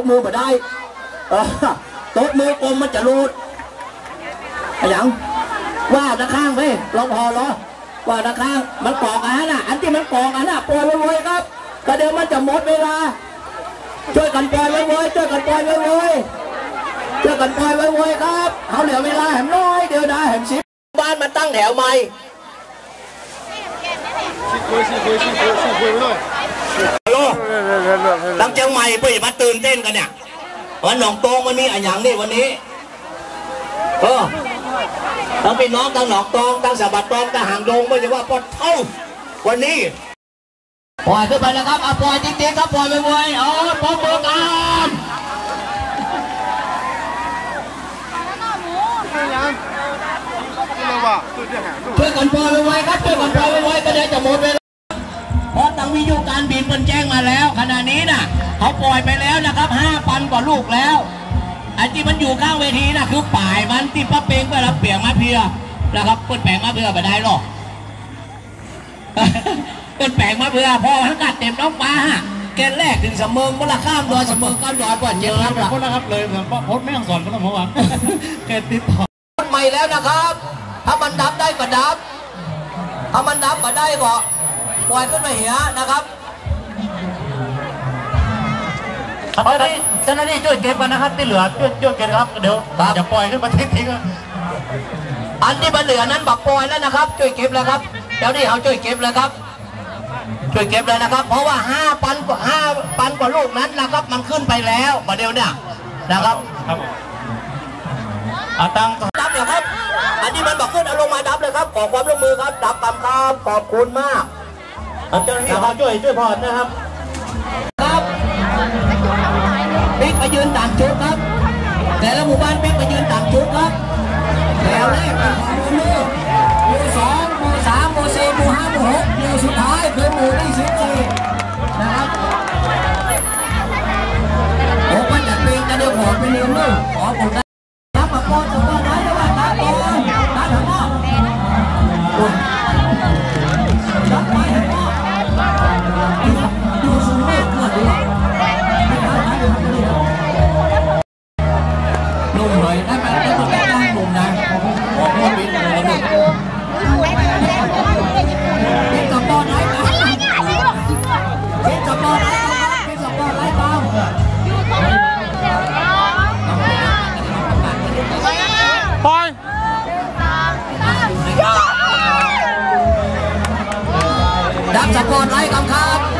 บมือมาได้ตบมือกลมมันจะรูดอย่างว่าตะข้างไปลองพอรอว่าตะข้างมันกรอกอันน่ะ อันที่มันกรอกอันน่ะปล่อยไว้ยครับแต่เดี๋ยวมันจะหมดเวลา ช่วยกันปล่อยไว้ยช่วยกันปล่อยไว้ยช่วยกันปล่อยไว้ยครับเขาเหลือเวลาแหมน้อยเดียวได้แหมชิบบ้านมันตั้งแถวใหม่ตั้งเจ้าใหม่ไปมาตื่นเต้น วันหนองโตงมันมีอะไรอย่างนี้วันนี้เออทั้งเป็นน้องตั้งหนองโตองตั้งสะบัดตองตั้งหางโดงไม่ใช่ว่าปอดเท่าวันนี้ปล่อยขึ้นไปแล้วครับเอาปล่อยจริงๆครับปล่อยไปบ่อยอ๋อพบมือกันช่วยกันปล่อยไว้ครับช่วยกันปล่อยไว้ก็ได้จะหมดเวลาเพราะทางวิทยุการบินเปินแจ้งมาแล้ว ขณะนี้น่ะเขาปล่อยไปแล้ว ครับห้าพันกว่าลูกแล้วไอ้ที่มันอยู่ข้างเวทีน่ะคือป่ายมันที่ป้าเปงไปรับเปียงมาเพียนะครับเปิดแปลงมาเพื่อไปได้หรอกเปิดแปลงมาเพื่อพอทั้งกัดเต็มน้องปลาฮะแกนแรกถึงเสมองมูลข้ามดอยเสมองข้ามดอยก่อนเจ็ดครับคนละครับเลยผมพดไม่ต้องสอนคนละผมว่าแกติดต่อใหม่แล้วนะครับ ถ้ามันดับได้ก็ดับ ถ้ามันดับก็ได้ก็ปล่อยขึ้นมาเหียนะครับ เจ้าหน้าที่เจ้าหน้าที่ช่วยเก็บกันนะครับที่เหลือช่วยช่วยเก็บครับเดี๋ยวอย่าปล่อยขึ้นมาทิ้งทิ้งอันที่มันเหลือนั้นบักปล่อยแล้วนะครับช่วยเก็บแล้วครับเดี๋ยวนี้เขาช่วยเก็บแล้วครับช่วยเก็บเลยนะครับ เพราะว่าห้าปันกว่าห้าปันกว่าลูกนั้นนะครับ มันขึ้นไปแล้วประเดี๋ยวเนี่ยนะครับครับอาตังดับเลยครับ อันนี้มันบอกขึ้นเอาลงมาดับเลยครับ ขอความร่วมมือครับ ดับกำครับขอบคุณมากเจ้าหน้าที่เขาช่วยช่วยพอดนะครับครับ ยืนต่างจุดครับ แต่ละหมู่บ้านปิ๊กไปยืนต่างจุดครับแถวแรก นุ่มเลยได้ไหมได้ตัวแป้งนุ่มนะผมว่าเป็นอะไรนุ่มนกับตอนไหนครับเป็นกับตอนไหนครับเป็นกับตอนไหนครับปล่อยดับสปอร์ตไลท์คำ